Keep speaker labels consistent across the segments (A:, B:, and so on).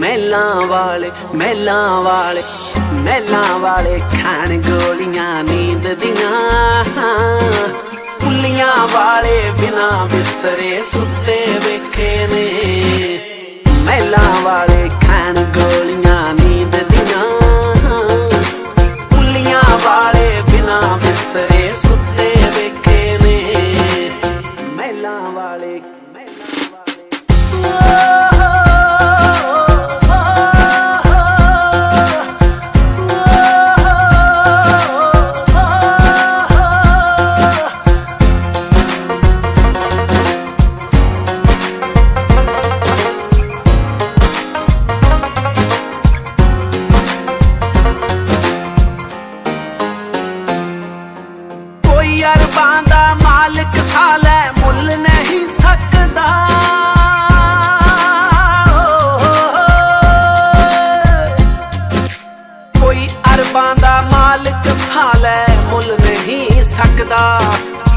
A: ਮਹਿਲਾਂ ਵਾਲੇ ਮਹਿਲਾਂ ਵਾਲੇ ਮਹਿਲਾਂ ਵਾਲੇ ਖਾਣ ਗੋਲੀਆਂ ਨੀਂਦ ਦੀਆਂ। ਪੁੱਲੀਆਂ ਵਾਲੇ ਬਿਨਾ ਬਿਸਤਰੇ ਸੁੱਤੇ ਵੇਖੇ ਨੇ। ਮਹਿਲਾਂ ਵਾਲੇ ਖਾਣ ਗੋਲੀਆਂ ਨੀਂਦ ਦੀਆਂ। ਪੁੱਲੀਆਂ ਵਾਲੇ ਬਿਨਾ ਬਿਸਤਰੇ ਸੁੱਤੇ ਵੇਖੇ ਨੇ। ਮਹਿਲਾਂ ਵਾਲੇ ਅਰਬਾਂ ਦਾ ਮਾਲਕ ਸਾਲੇ ਮੁੱਲ ਨਹੀਂ ਸਕਦਾ। ਕੋਈ ਅਰਬਾਂ ਦਾ ਮਾਲਕ ਸਾਲੇ ਮੁੱਲ ਨਹੀਂ ਸਕਦਾ।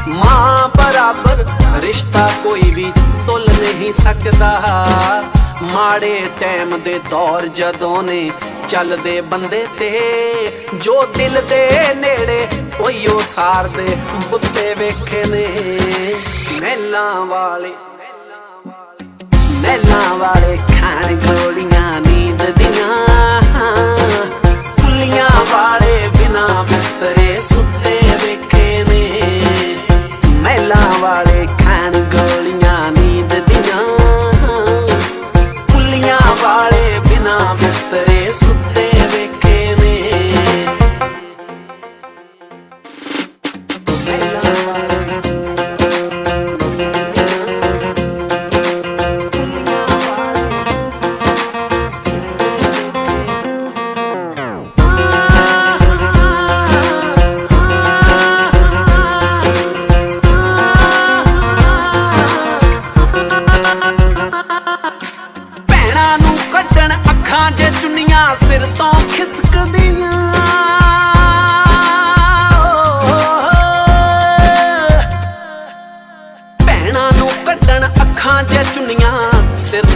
A: ਮਾਂ ਬਰਾਬਰ ਰਿਸ਼ਤਾ ਕੋਈ ਵੀ ਨਹੀਂ ਸਕਦਾ। ਮਾੜੇ ਟਾਈਮ ਦੇ ਦੌਰ ਜਦੋਂ ਨੇ ਚੱਲਦੇ ਬੰਦੇ ਤੇ, ਜੋ ਦਿਲ ਦੇ ਨੇੜੇ ਉਹੀਓ ਸਾਰ ਬੁੱਤੇ ਵੇਖੇ ਨੇ। ਮਹਿਲਾਂ ਵਾਲੇ ਮਹਿਲਾਂ ਵਾਲੇ ਖਾਣ ਗੋਲੀਆਂ, ਨੀਂਦ ਦੀਆਂ। ਪੁੱਲੀਆਂ ਵਾਲੇ ਬਿਨਾ ਬਿਸਤਰੇ ਮਹਿਲਾਂ ਵਾਲੇ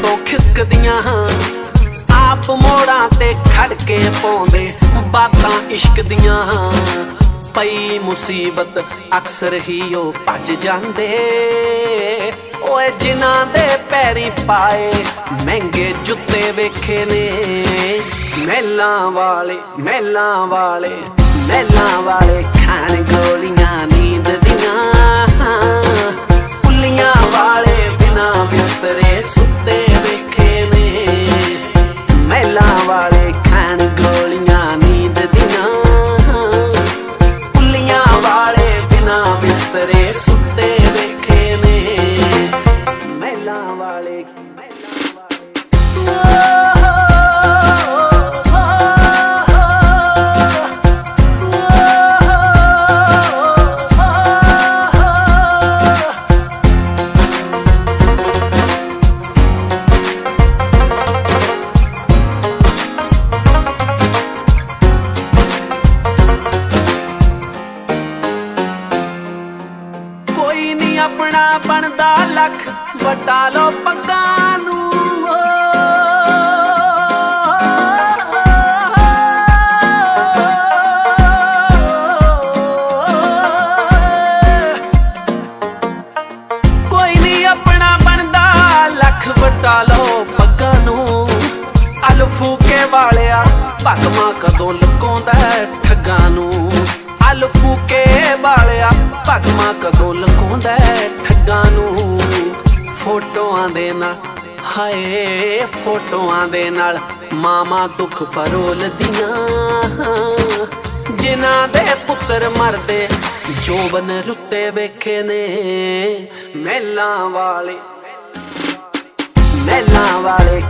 A: ਤੋਂ ਖਿਸਕਦੀਆਂ ਆਪ ਮੋੜਾਂ ਤੇ ਖੜ ਕੇ ਪਾਉਂਦੇ ਬਾਤਾਂ ਇਸ਼ਕ ਦੀਆਂ ਪਈ ਮੁਸੀਬਤ ਅਕਸਰ ਹੀ ਉਹ ਭੱਜ ਜਾਂਦੇ। ਓਏ ਜਿਨ੍ਹਾਂ ਦੇ ਪੈਰੀ ਪਾਏ ਮਹਿੰਗੇ ਜੁੱਤੇ ਵੇਖੇ ਨੇ। ਮਹਿਲਾਂ ਵਾਲੇ ਮਹਿਲਾਂ ਵਾਲੇ ਮਹਿਲਾਂ ਵਾਲੇ ਖਾਣ ਗੋਲੀਆਂ ਨੀਂਦ ਦੀਆਂ। ਮਹਿਲਾਂ ਆਪਣਾ ਬਣਦਾ ਲੱਖ, ਵਟਾ ਲੋ ਪੱਗਾਂ ਨੂੰ। ਕੋਈ ਨਹੀਂ ਆਪਣਾ ਬਣਦਾ ਲੱਖ, ਵਟਾ ਲੋ ਪੱਗਾਂ ਨੂੰ। ਅਲਫੂ ਕੇ ਵਾਲਿਆ ਭਗਮਾ ਕਦੋਂ ਲੁਕਾਉਂਦਾ ਠੱਗਾਂ ਨੂੰ। ਅਲਫੂ ਕੇ ਵਾਲਿਆ। ਭਗਮਾ ਕਦੋਂ ਲੁਕਾਉਂਦਾ ਠੱਗਾਂ ਨੂੰ? ਫੋਟੋਆਂ ਦੇ ਨਾਲ, ਹਾਏ, ਫੋਟੋਆਂ ਦੇ ਨਾਲ ਮਾਮਾ ਦੁੱਖ ਫਰੋਲਦੀਆਂ ਜਿਨ੍ਹਾਂ ਦੇ ਪੁੱਤਰ ਮਰਦੇ ਜੋਬਨ ਰੁੱਤੇ ਵੇਖੇ ਨੇ। ਮਹਿਲਾਂ ਵਾਲੇ ਮਹਿਲਾਂ ਵਾਲੇ